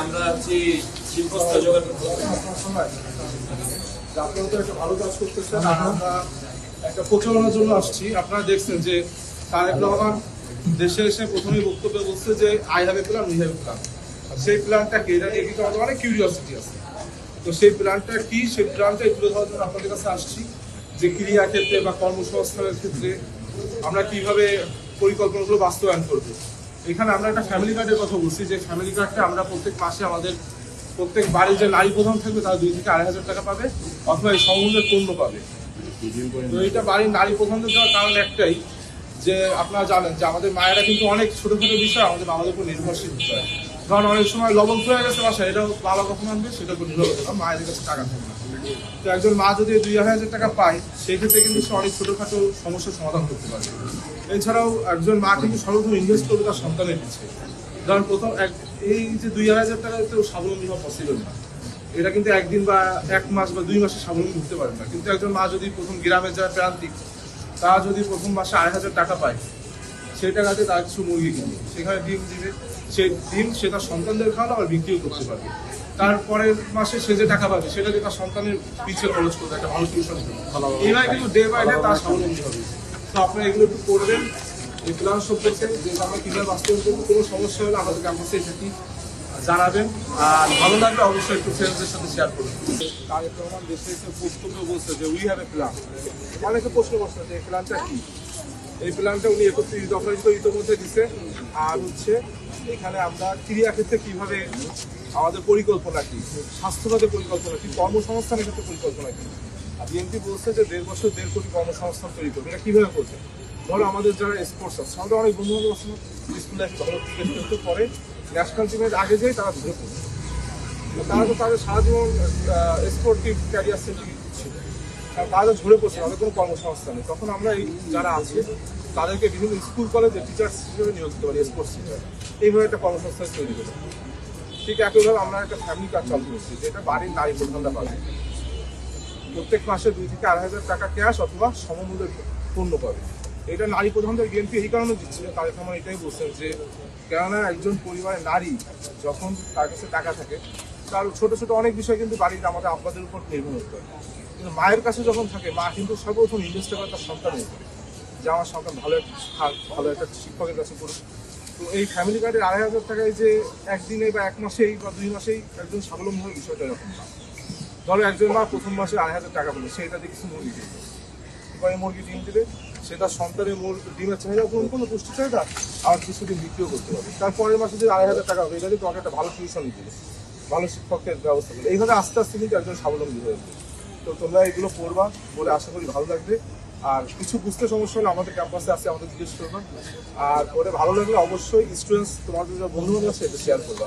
আমরা হচ্ছে শিল্পস্থল জোগাড় করতে আপনার তো একটা ভালো করতেছেন একটা জন্য আসছি। আপনারা দেখছেন যে দেশে বক্তব্য যে আই সেই আমাদের অনেক আছে। তো সেই কি? সেই ধরার জন্য আপনাদের কাছে আসছি যে ক্ষেত্রে বা কর্মসংস্থানের ক্ষেত্রে আমরা কীভাবে পরিকল্পনাগুলো বাস্তবায়ন করব। এখানে আমরা একটা ফ্যামিলি কার্ডের কথা বলছি, যে ফ্যামিলি কার্ডটা আমরা প্রত্যেক মাসে আমাদের প্রত্যেক বাড়ির যে নারী প্রধান থাকবে, তারা দুই থেকে আড়াই হাজার টাকা পাবে, অথবা এই সমমূল্যের পণ্য পাবে। তো এটা বাড়ির নারী প্রধানদের দেওয়ার কারণ একটাই, যে আপনারা জানেন যে আমাদের মায়েরা কিন্তু অনেক ছোটো ছোটো বিষয়, আমাদের বাবাদের উপর নির্ভরশীল হয় কারণ অনেক সময় লবণ হয়ে গেছে বাসায়, এটাও বাবা কখন আনবে সেটা উপর নির্ভর করতে মায়েদের কাছে টাকা থাকে না। তো একজন মা যদি দুই আড়াই হাজার টাকা পায়, সেক্ষেত্রে কিন্তু সে অনেক ছোটখাটো সমস্যার সমাধান করতে পারে এছাড়াও একজন মা কিন্তু সর্বপ্রথম ইনভেস্ট করবে তার সন্তানের পিছিয়ে কারণ প্রথম এক, এই যে দুই হাজার টাকা তো স্বাবলম্বী হওয়া পসিবল না। এটা কিন্তু একদিন বা এক মাস বা দুই মাসে স্বাবলম্বী হতে পারে না। কিন্তু একজন মা যদি প্রথম গ্রামে যায় প্রান্তিক, তা যদি প্রথম মাসে আড়াই হাজার টাকা পায় সেই টাকাতে তার কিছু মুরগি কিনবে সেখানে ডিম দিবে। সে ডিম সে তার সন্তানদের খাওয়ানো আবার বিক্রিও করতে পারবে। তারপরের মাসে সে যে টাকা পাবে সেটা দিয়ে তার সন্তানের পিছিয়ে খরচ করবে একটা ভালো টিউশন এইভাবে কিন্তু ডে বাই ডে তার স্বাবলম্বী হবে। তো আপনারা এগুলো একটু করবেন। এই প্ল্যান সম্পর্কে যে আমরা কীভাবে বাস্তবায়ন করব কোনো সমস্যা হলে আমাদের ক্যাম্পাসে সেটি জানাবেন। আর ভালো লাগলে অবশ্যই একটু ফ্রেন্ডসদের সাথে শেয়ার করবেন। তারেক রহমান দেশে এসে বক্তব্য বলছে যে উই হ্যাভ এ প্ল্যান অনেকে প্রশ্ন করছে যে এই প্ল্যানটা কি? এই প্ল্যানটা উনি একত্রিশ দফায় তো ইতিমধ্যে দিছে। আর হচ্ছে এখানে আমরা ক্রিয়াক্ষেত্রে কীভাবে আমাদের পরিকল্পনা কি স্বাস্থ্যখাতে পরিকল্পনা কি, কর্মসংস্থানের ক্ষেত্রে পরিকল্পনা কি? আর বিএনপি বলছে যে দেড় বছর, দেড় কোটি কর্মসংস্থান তৈরি করবে। এটা কীভাবে করবে? ধরো আমাদের যারা স্পোর্টস আছে আমাদের অনেক বন্ধু বান্ধব আছে স্কুলে এসে ভালো ক্রিকেট খেলতে পরে ন্যাশনাল টিমের আগে যেই তারা ধরে পড়ে তো তারা তো তাদের সারা জীবন স্পোর্টিভ ক্যারিয়ার সেটিং ছিল আর তারা তো ঝরে পড়ছে, তাদের কোনো কর্মসংস্থান নেই। তখন আমরা এই যারা আছে, তাদেরকে বিভিন্ন স্কুল, কলেজে টিচার্স হিসেবে নিয়োগ দিতে পারি স্পোর্টস টিচার এইভাবে একটা কর্মসংস্থান তৈরি করে ঠিক একইভাবে আমরা একটা ফ্যামিলি কার্ড চালু করছি, যেটা বাড়ির নারী প্রধানরা পাবে। প্রত্যেক মাসে দুই থেকে আড়াই হাজার টাকা ক্যাশ অথবা সমমূল্যের পণ্য পাবে। এটা নারী প্রধানদের বিএনপি এই কারণে দিচ্ছিল তাদের আমার এটাই বলছেন যে কেননা একজন পরিবারের নারী যখন তার কাছে টাকা থাকে তার ছোট ছোট অনেক বিষয় কিন্তু বাড়ির আমাদের আব্বাদের উপর নির্ভর হয়। কিন্তু মায়ের কাছে যখন থাকে, মা কিন্তু সর্বপ্রথম ইনভেস্ট করে তার সন্তানের উপরে যে আমার সন্তান ভালো একটা ভালো একটা শিক্ষকের কাছে পড়ুক। তো এই ফ্যামিলি কার্ডের আড়াই হাজার টাকায় যে একদিনে বা এক মাসেই বা দুই মাসেই একজন স্বাবলম্বী হওয়ার বিষয়টা এরকম ধরো একজন মা প্রথম মাসে আড়াই হাজার টাকা পেল সেটা দিয়ে কিছু মুরগি কিনবে এবারে মুরগি ডিম দিবে সে তার সন্তানের মুর ডিমের চাহিদা পূরণ করল পুষ্টি চাহিদা, আর কিছুদিন বিক্রিও করতে পারবে। তারপরের মাসে যে আড়াই হাজার টাকা হবে, এটা দিয়ে তোমাকে একটা ভালো টিউশন দিবে। ভালো শিক্ষকের ব্যবস্থা করবে এইভাবে আস্তে আস্তে কিন্তু একজন স্বাবলম্বী হয়ে যাবে তো তোমরা এগুলো পড়বা বলে আশা করি ভালো লাগবে। আর কিছু বুঝতে সমস্যা হলে আমাদের ক্যাম্পাসে আসে, আমাদের জিজ্ঞেস করবা। আর পরে ভালো লাগলে অবশ্যই স্টুডেন্টস তোমাদের যে বন্ধু বান্ধব এটা শেয়ার করবা।